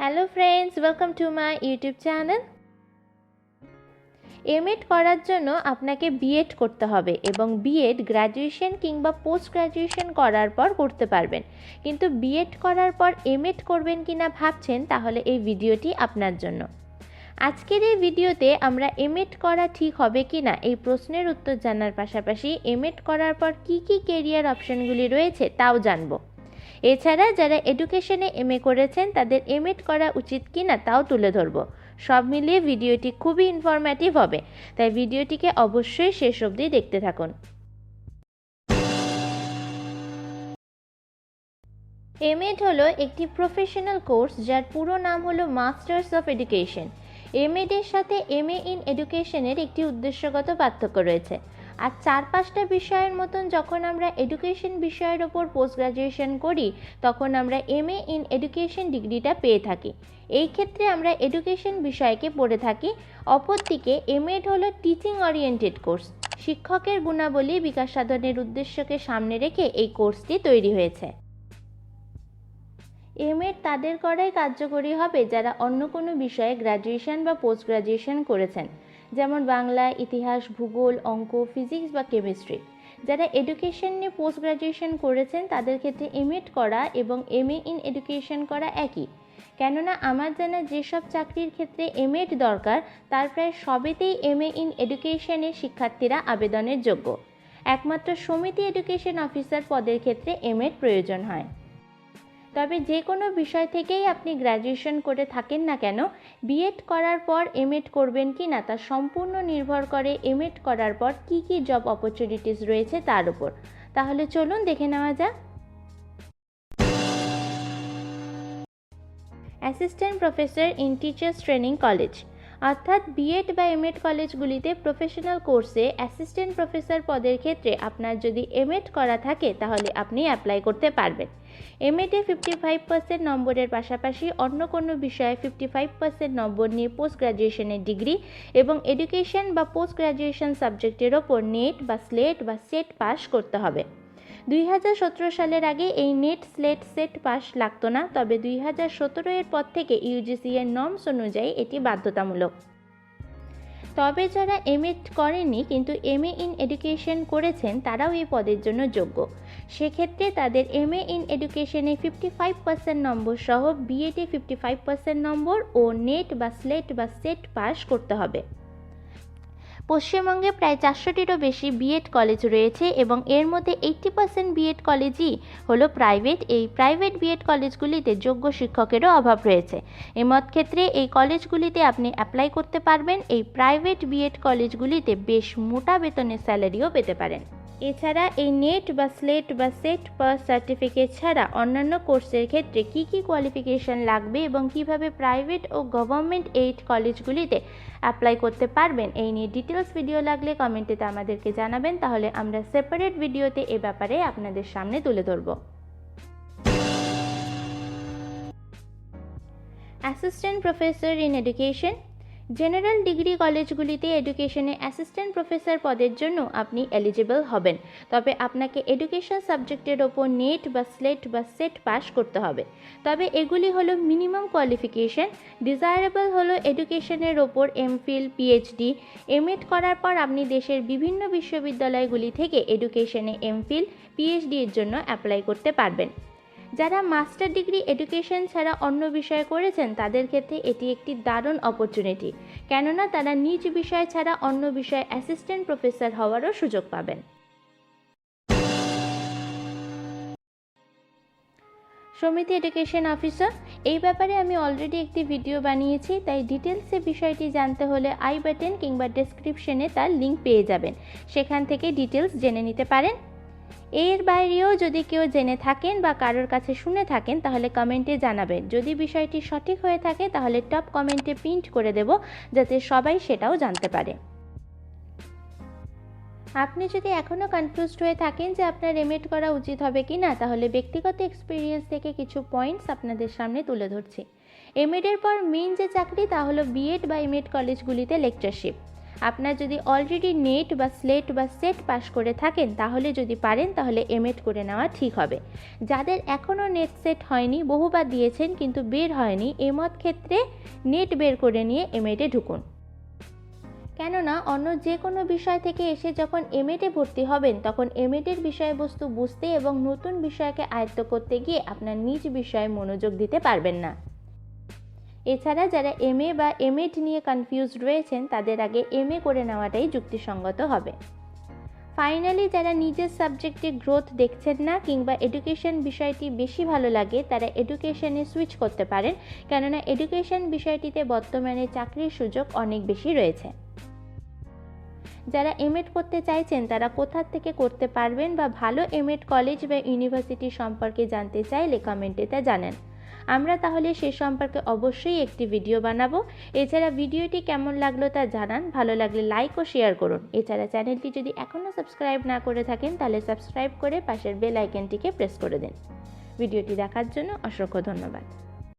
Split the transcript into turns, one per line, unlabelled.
Hello friends welcome to my YouTube channel MEd করার জন্য আপনাকে বিএড করতে হবে এবং বিএড গ্র্যাজুয়েশন কিংবা পোস্ট গ্র্যাজুয়েশন করার পর করতে পারবেন। কিন্তু বিএড করার পর এমএড করবেন কি না ভাবছেন, তাহলে এই ভিডিওটি আপনার জন্য। আজকের এই ভিডিওতে আমরা এমএড করা ঠিক হবে কি না এই প্রশ্নের উত্তর জানার পাশাপাশি এমএড করার পর কি কি কেরিয়ার অপশনগুলি রয়েছে, তাও জানব। এছাড়া যারা এডুকেশনে এমএ করেছেন, তাদের এমএড করা উচিত কি না তাও তুলে ধরবো। সব মিলিয়ে ভিডিওটি খুবই ইনফরম্যাটিভ হবে, তাই ভিডিওটিকে অবশ্যই শেষ অবধি দেখতে থাকুন। এমএড হলো একটি প্রফেশনাল কোর্স যার পুরো নাম হলো মাস্টার্স অফ এডুকেশন এমএড এর সাথে এমএ ইন এডুকেশনের একটি উদ্দেশ্যগত পার্থক্য রয়েছে। আর চার পাঁচটা বিষয়ের মতন যখন আমরা এডুকেশন বিষয়ের ওপর পোস্ট গ্রাজুয়েশন করি, তখন আমরা এমএ ইন এডুকেশন ডিগ্রিটা পেয়ে থাকি। এই ক্ষেত্রে আমরা এডুকেশন বিষয়কে পড়ে থাকি। অপরদিকে এম এড হলো টিচিং ওরিয়েন্টেড কোর্স শিক্ষকের গুণাবলী বিকাশ সাধনের উদ্দেশ্যকে সামনে রেখে এই কোর্সটি তৈরি হয়েছে। এমএড তাদের করাই কার্যকরী হবে যারা অন্য কোনো বিষয়ে গ্র্যাজুয়েশন বা পোস্ট গ্র্যাজুয়েশন করেছেন। যেমন বাংলা, ইতিহাস, ভূগোল, অঙ্ক, ফিজিক্স বা কেমিস্ট্রি। যারা এডুকেশন নিয়ে পোস্ট গ্রাজুয়েশন করেছেন, তাদের ক্ষেত্রে এমএড করা এবং এমএ ইন এডুকেশন করা একই। কেননা, আমার জানা যেসব চাকরির ক্ষেত্রে এমএড দরকার, তার প্রায় সবেতেই এমএ ইন এডুকেশনের শিক্ষার্থীরা আবেদনের যোগ্য। একমাত্র সমিতি এডুকেশন অফিসার পদের ক্ষেত্রে এমএড প্রয়োজন হয়। তবে যে কোনো বিষয় থেকেই আপনি গ্র্যাজুয়েশন করে থাকেন না কেন বিএড করার পর এমএড করবেন কি না তা সম্পূর্ণ নির্ভর করে এমএড করার পর কি কি জব অপরচুনিটিস রয়েছে তার উপর। তাহলে চলুন দেখে নেওয়া যাক। Assistant professor in teachers training college অর্থাৎ বিএড বা এমএড কলেজগুলিতে প্রফেশনাল কোর্সে অ্যাসিস্ট্যান্ট প্রফেসর পদের ক্ষেত্রে আপনার যদি এমএড করা থাকে, তাহলে আপনি অ্যাপ্লাই করতে পারবেন। এমএডে ফিফটি ফাইভ পার্সেন্ট নম্বরের পাশাপাশি অন্য কোনো বিষয়ে ফিফটি ফাইভ পার্সেন্ট নম্বর নিয়ে পোস্ট গ্র্যাজুয়েশনের ডিগ্রি এবং এডুকেশন বা পোস্ট গ্র্যাজুয়েশন সাবজেক্টের ওপর নেট বা স্লেট বা সেট পাস করতে হবে। দুই হাজার সতেরো সালের আগে এই নেট স্লেট সেট পাস লাগতো না, তবে দুই হাজার সতেরো এর পর থেকে ইউজিসি এর নর্মস অনুযায়ী এটি বাধ্যতামূলক। তবে যারা এমএ করেনি কিন্তু এমএ ইন এডুকেশন করেছেন, তারাও এই পদের জন্য যোগ্য। সেক্ষেত্রে তাদের এমএ ইন এডুকেশনে ফিফটি ফাইভ পার্সেন্ট নম্বর সহ বিএডে ফিফটি ফাইভ পার্সেন্ট নম্বর ও নেট বা স্লেট বা সেট পাস করতে হবে। পশ্চিমবঙ্গে প্রায় চারশোটিরও বেশি বিএড কলেজ রয়েছে এবং এর মধ্যে এইট্টি পার্সেন্ট বিএড কলেজই হলো প্রাইভেট এই প্রাইভেট বিএড কলেজগুলিতে যোগ্য শিক্ষকেরও অভাব রয়েছে। এমত ক্ষেত্রে এই কলেজগুলিতে আপনি অ্যাপ্লাই করতে পারবেন। এই প্রাইভেট বিএড কলেজগুলিতে বেশ মোটা বেতনের স্যালারিও পেতে পারেন। এছাড়া এই নেট বা স্লেট বা সেট পাস সার্টিফিকেট ছাড়া অন্যান্য কোর্সের ক্ষেত্রে কি কি কোয়ালিফিকেশন লাগবে এবং কীভাবে প্রাইভেট ও গভর্নমেন্ট এইড কলেজগুলিতে অ্যাপ্লাই করতে পারবেন? এই নিয়ে ডিটেলস ভিডিও লাগলে কমেন্টেতে আমাদেরকে জানাবেন। তাহলে আমরা সেপারেট ভিডিওতে এ ব্যাপারে আপনাদের সামনে তুলে ধরব। Assistant professor in education general degree কলেজগুলিতে এডুকেশনে অ্যাসিস্ট্যান্ট প্রফেসর পদের জন্য আপনি এলিজিবল হবেন। তবে আপনাকে এডুকেশন সাবজেক্টের ওপর নেট বা স্লেট বা সেট পাস করতে হবে। তবে এগুলি হলো মিনিমাম কোয়ালিফিকেশন, ডিজায়ারেবল হলো এডুকেশনের ওপর এমফিল পিএইচডি। এমএড করার পর আপনি দেশের বিভিন্ন বিশ্ববিদ্যালয়গুলি থেকে এডুকেশনে এমফিল পিএইচডি এর জন্য অ্যাপ্লাই করতে পারবেন। যারা মাস্টার ডিগ্রি এডুকেশন ছাড়া অন্য বিষয় করেছেন, তাদের ক্ষেত্রে এটি একটি দারুণ অপরচুনিটি কেননা, তারা নিজ বিষয় ছাড়া অন্য বিষয়ে অ্যাসিস্ট্যান্ট প্রফেসর হওয়ারও সুযোগ পাবেন। সমিতি এডুকেশন অফিসার, এই ব্যাপারে আমি অলরেডি একটি ভিডিও বানিয়েছি, তাই ডিটেলসে বিষয়টি জানতে হলে আই বাটন কিংবা ডেসক্রিপশনে তার লিঙ্ক পেয়ে যাবেন। সেখান থেকে ডিটেলস জেনে নিতে পারেন। এর বাইরেও যদি কেউ জেনে থাকেন বা কারোর কাছে শুনে থাকেন, তাহলে কমেন্টে জানাবেন। যদি বিষয়টি সঠিক হয়ে থাকে, তাহলে টপ কমেন্টে প্রিন্ট করে দেব, যাতে সবাই সেটাও জানতে পারে। আপনি যদি এখনও কনফিউজড হয়ে থাকেন যে আপনার এমএড করা উচিত হবে কি না, তাহলে ব্যক্তিগত এক্সপিরিয়েন্স থেকে কিছু পয়েন্টস আপনাদের সামনে তুলে ধরছি। এমএডের পর মেইন যে চাকরি, তা হলো বিএড বা এমএড কলেজগুলিতে লেকচারশিপ আপনার যদি অলরেডি নেট বা স্লেট বা সেট পাস করে থাকেন, তাহলে যদি পারেন, তাহলে এমএড করে নেওয়া ঠিক হবে। যাদের এখনও নেট সেট হয়নি, বহুবার দিয়েছেন, কিন্তু বের হয়নি, এমত ক্ষেত্রে নেট বের করে নিয়ে এমএডে ঢুকুন। কেননা, অন্য যে কোনো বিষয় থেকে এসে যখন এমএডে ভর্তি হবেন, তখন এমএডের বিষয়বস্তু বুঝতে এবং নতুন বিষয়কে আয়ত্ত করতে গিয়ে আপনার নিজ বিষয়ে মনোযোগ দিতে পারবেন না। এছাড়া যারা এমএ বা এমএড নিয়ে কনফিউজড রয়েছেন, তাদের আগে এমএ করে নেওয়াটাই যুক্তিসঙ্গত হবে। ফাইনালি যারা নিজের সাবজেক্টে গ্রোথ দেখছেন না কিংবা এডুকেশন বিষয়টি বেশি ভালো লাগে, তারা এডুকেশনে সুইচ করতে পারেন, কেননা এডুকেশন বিষয়টিতে বর্তমানে চাকরির সুযোগ অনেক বেশি রয়েছে। যারা এমএড করতে চাইছেন, তারা কোথা থেকে করতে পারবেন বা ভালো এমএড কলেজ বা ইউনিভার্সিটি সম্পর্কে জানতে চাইলে কমেন্টে তা জানান। আমরা তাহলে সে সম্পর্কে অবশ্যই একটি ভিডিও বানাবো। এছাড়া ভিডিওটি কেমন লাগল তা জানান। ভালো লাগলে লাইক ও শেয়ার করুন। এছাড়া চ্যানেলটি যদি এখনও সাবস্ক্রাইব না করে থাকেন, তাহলে সাবস্ক্রাইব করে পাশের বেল আইকনটিকে প্রেস করে দিন। ভিডিওটি দেখার জন্য অসংখ্য ধন্যবাদ।